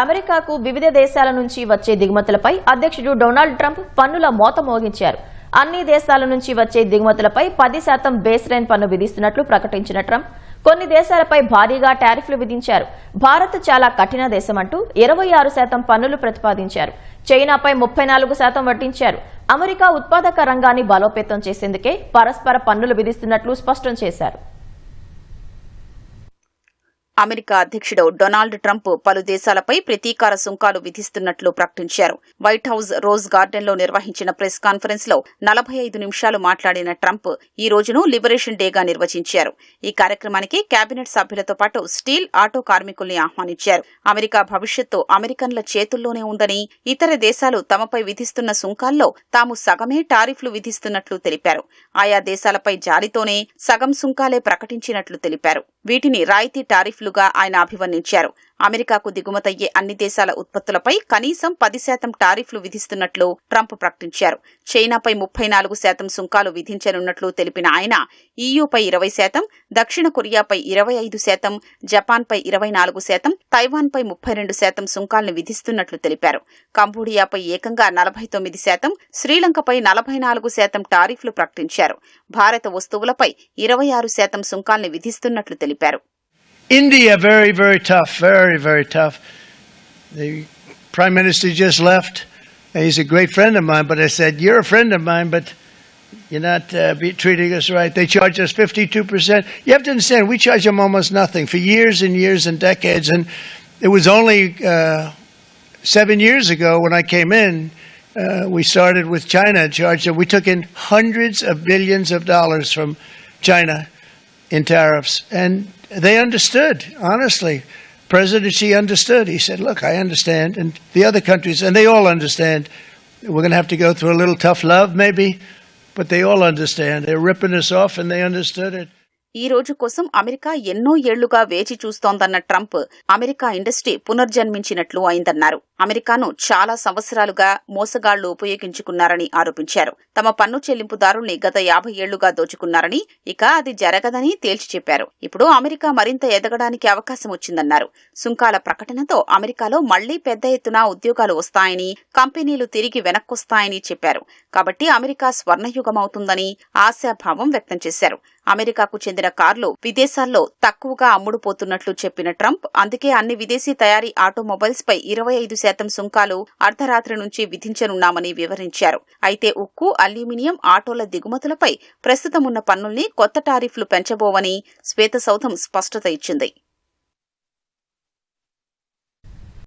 అమెరికాకు వివిధ దేశాల నుంచి వచ్చే దిగుమతులపై అధ్యక్షుడు డొనాల్డ్ ట్రంప్ పన్నుల మోత మోగించారు. అన్ని దేశాల నుంచి వచ్చే దిగుమతులపై పది శాతం బేస్ లైన్ పన్ను విధిస్తున్నట్లు ప్రకటించిన ట్రంప్ కొన్ని దేశాలపై భారీగా టారిఫ్లు విధించారు. భారత్ చాలా కఠిన దేశమంటూ ఇరవై ఆరు శాతం పన్నులు ప్రతిపాదించారు. చైనాపై ముప్పై నాలుగు శాతం వడ్డించారు. అమెరికా ఉత్పాదక రంగాన్ని బలోపేతం చేసేందుకే పరస్పర పన్నులు విధిస్తున్నట్లు స్పష్టం చేశారు. అమెరికా అధ్యక్షుడు డొనాల్డ్ ట్రంప్ పలు దేశాలపై ప్రతీకార సుంకాలు విధిస్తున్నట్లు ప్రకటించారు. వైట్ హౌస్ రోజ్ గార్డెన్లో నిర్వహించిన ప్రెస్ కాన్ఫరెన్స్లో నలభై ఐదు నిమిషాలు మాట్లాడిన ట్రంప్ ఈ రోజును లిబరేషన్ డేగా నిర్వచించారు. ఈ కార్యక్రమానికి కేబినెట్ సభ్యులతో పాటు స్టీల్ ఆటో కార్మికుల్ని ఆహ్వానించారు. అమెరికా భవిష్యత్తు అమెరికన్ల చేతుల్లోనే ఉందని ఇతర దేశాలు తమపై విధిస్తున్న సుంకాల్లో తాము సగమే టారిఫ్లు విధిస్తున్నట్లు తెలిపారు. ఆయా దేశాలపై జాలితోనే సగం సుంకాలే ప్రకటించినట్లు తెలిపారు. వీటిని రాయితీ టారిఫ్లుగా ఆయన అభివర్ణించారు. అమెరికాకు దిగుమతయ్యే అన్ని దేశాల ఉత్పత్తులపై కనీసం పది శాతం టారిఫ్లు విధిస్తున్నట్లు ట్రంప్ ప్రకటించారు. చైనాపై ముప్పై నాలుగు శాతం సుంకాలు విధించనున్నట్లు తెలిపిన ఆయన ఈయూపై ఇరవై శాతం దక్షిణ కొరియాపై ఇరవై ఐదు శాతం జపాన్పై ఇరవై నాలుగు శాతం తైవాన్పై ముప్పై రెండు శాతం సుంకాలను విధిస్తున్నట్లు తెలిపారు. కంబోడియాపై ఏకంగా నలభై తొమ్మిది శాతం శ్రీలంకపై నలభై నాలుగు శాతం టారిఫ్లు ప్రకటించారు. భారత వస్తువులపై ఇరవై ఆరు శాతం సుంకాల్ని విధిస్తున్నట్లు తెలిపారు. India, very, very tough, very, very tough. The prime minister just left. He's a great friend of mine, but I said, You're a friend of mine, but you're not uh, be treating us right. They charge us 52%. You have to understand, we charge them almost nothing for years and years and decades. And it was only uh, seven years ago when I came in, uh, we started with China charged them. We took in hundreds of billions of dollars from China in tariffs. And they understood, honestly. President Xi understood. He said, Look, I understand. And the other countries, and they all understand. We're going to have to go through a little tough love, maybe, but they all understand. They're ripping us off, and they understood it. ఈ రోజు కోసం America ఎన్నో ఏళ్ళుగా వేచి చూస్తోందన్న Trump America industry పునర్జన్మించినట్లు అయిందన్నారు అమెరికాను చాలా సంవత్సరాలుగా మోసగాళ్ళు ఉపయోగించుకున్నారని ఆరోపించారు. తమ పన్ను చెల్లింపుదారుల్ని గత యాభై ఏళ్ళుగా దోచుకున్నారని ఇక అది జరగదని తేల్చి చెప్పారు. ఇప్పుడు అమెరికా మరింత ఎదగడానికి అవకాశం వచ్చిందన్నారు. సుంకాల ప్రకటనతో అమెరికాలో మళ్ళీ పెద్ద ఎత్తున ఉద్యోగాలు వస్తాయని కంపెనీలు తిరిగి వెనక్కొస్తాయని చెప్పారు. కాబట్టి అమెరికా స్వర్ణయుగమవుతుందని ఆశాభావం వ్యక్తం చేశారు. అమెరికాకు చెందిన కార్లు విదేశాల్లో తక్కువగా అమ్ముడుపోతున్నట్లు చెప్పిన ట్రంప్ అందుకే అన్ని విదేశీ తయారీ ఆటోమొబైల్స్ పై ఇరవై ఐదు శాతం సుంకాలు అర్ధరాత్రి నుంచి విధించనున్నామని వివరించారు. అయితే ఉక్కు అల్యూమినియం ఆటోల దిగుమతులపై ప్రస్తుతం ఉన్న పన్నుల్ని కొత్త టారిఫ్లు పెంచబోవని శ్వేతసౌధం స్పష్టత ఇచ్చింది.